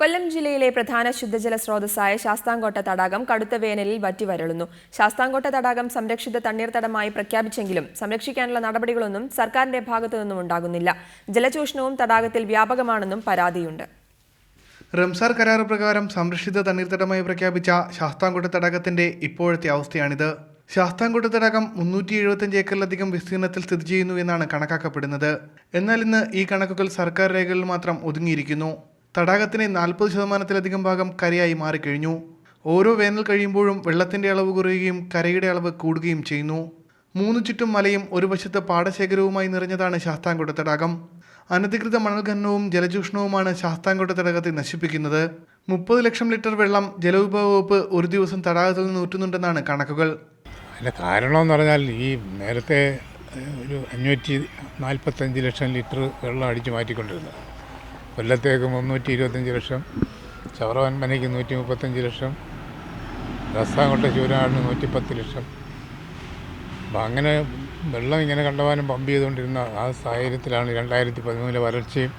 കൊല്ലം ജില്ലയിലെ പ്രധാന ശുദ്ധജല സ്രോതസ്സായ ശാസ്താംകോട്ട തടാകം കടുത്ത വേനലിൽ വറ്റിവരളുന്നു ശാസ്താംകോട്ട തടാകം സംരക്ഷിത തണ്ണീർത്തടമായി പ്രഖ്യാപിച്ചെങ്കിലും സംരക്ഷിക്കാനുള്ള നടപടികളൊന്നും സർക്കാരിന്റെ ഭാഗത്തു നിന്നും ഉണ്ടാകുന്നില്ല. ജലചൂഷണവും തടാകത്തിൽ വ്യാപകമാണെന്നും പരാതിയുണ്ട്. റംസാർ കരാർ പ്രകാരം സംരക്ഷിത തണ്ണീർത്തടമായി പ്രഖ്യാപിച്ച ശാസ്താംകോട്ട തടാകത്തിന്റെ ഇപ്പോഴത്തെ അവസ്ഥയാണിത്. ശാസ്താംകോട്ട തടാകം മുന്നൂറ്റി എഴുപത്തഞ്ച് ഏക്കറിലധികം വിസ്തീർണത്തിൽ സ്ഥിതി ചെയ്യുന്നു എന്നാണ് കണക്കാക്കപ്പെടുന്നത്. എന്നാൽ ഇന്ന് ഈ കണക്കുകൾ സർക്കാർ രേഖകളിൽ മാത്രം ഒതുങ്ങിയിരിക്കുന്നു. തടാകത്തിന് നാൽപ്പത് ശതമാനത്തിലധികം ഭാഗം കരയായി മാറിക്കഴിഞ്ഞു. ഓരോ വേനൽ കഴിയുമ്പോഴും വെള്ളത്തിന്റെ അളവ് കുറയുകയും കരയുടെ അളവ് കൂടുകയും ചെയ്യുന്നു. മൂന്നു ചുറ്റും മലയും ഒരു വശത്ത് പാടശേഖരവുമായി നിറഞ്ഞതാണ് ശാസ്താംകോട്ട തടാകം. അനധികൃത മണൽ ഖനനവും ജലചൂഷണവുമാണ് ശാസ്താംകോട്ട തടാകത്തെ നശിപ്പിക്കുന്നത്. മുപ്പത് ലക്ഷം ലിറ്റർ വെള്ളം ജലവിഭവ വകുപ്പ് ഒരു ദിവസം തടാകത്തിൽ നിന്ന് ഊറ്റുന്നുണ്ടെന്നാണ് കണക്കുകൾ. അതിന്റെ കാരണമെന്ന് പറഞ്ഞാൽ ഈ നേരത്തെ ഒരു അഞ്ഞൂറ്റി നാൽപ്പത്തഞ്ച് ലക്ഷം ലിറ്റർ വെള്ളം അടിച്ചു മാറ്റിക്കൊണ്ടിരുന്നത്. കൊല്ലത്തേക്ക് മുന്നൂറ്റി ഇരുപത്തഞ്ച് ലക്ഷം ചവറവൻമനയ്ക്ക് നൂറ്റി മുപ്പത്തഞ്ച് ലക്ഷം രസാംകൊട്ട ചൂരാടിന് നൂറ്റിപ്പത്ത് ലക്ഷം. അപ്പം അങ്ങനെ വെള്ളം ഇങ്ങനെ കണ്ടവാനും പമ്പ് ചെയ്തുകൊണ്ടിരുന്ന ആ സാഹചര്യത്തിലാണ് രണ്ടായിരത്തി പതിമൂന്നിലെ വരൾച്ചയും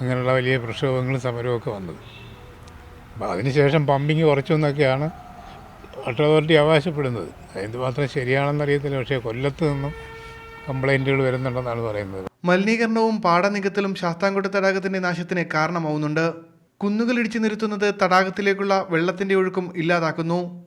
അങ്ങനെയുള്ള വലിയ പ്രക്ഷോഭങ്ങളും സമരമൊക്കെ വന്നത്. അപ്പം അതിനുശേഷം പമ്പിങ് കുറച്ചു എന്നൊക്കെയാണ് വാട്ടർ അതോറിറ്റി അവകാശപ്പെടുന്നത്. എന്തുമാത്രം ശരിയാണെന്നറിയത്തില്ല. പക്ഷേ കൊല്ലത്ത് നിന്നും കംപ്ലൈന്റുകൾ വരുന്നുണ്ടെന്നാണ് പറയുന്നത്. മലിനീകരണവും പാടനികത്തിലും ശാസ്താംകോട്ട തടാകത്തിന്റെ നാശത്തിന് കാരണമാവുന്നുണ്ട്. കുന്നുകൾ ഇടിച്ചു നിരത്തുന്നത് തടാകത്തിലേക്കുള്ള വെള്ളത്തിന്റെ ഒഴുക്കും ഇല്ലാതാക്കുന്നു.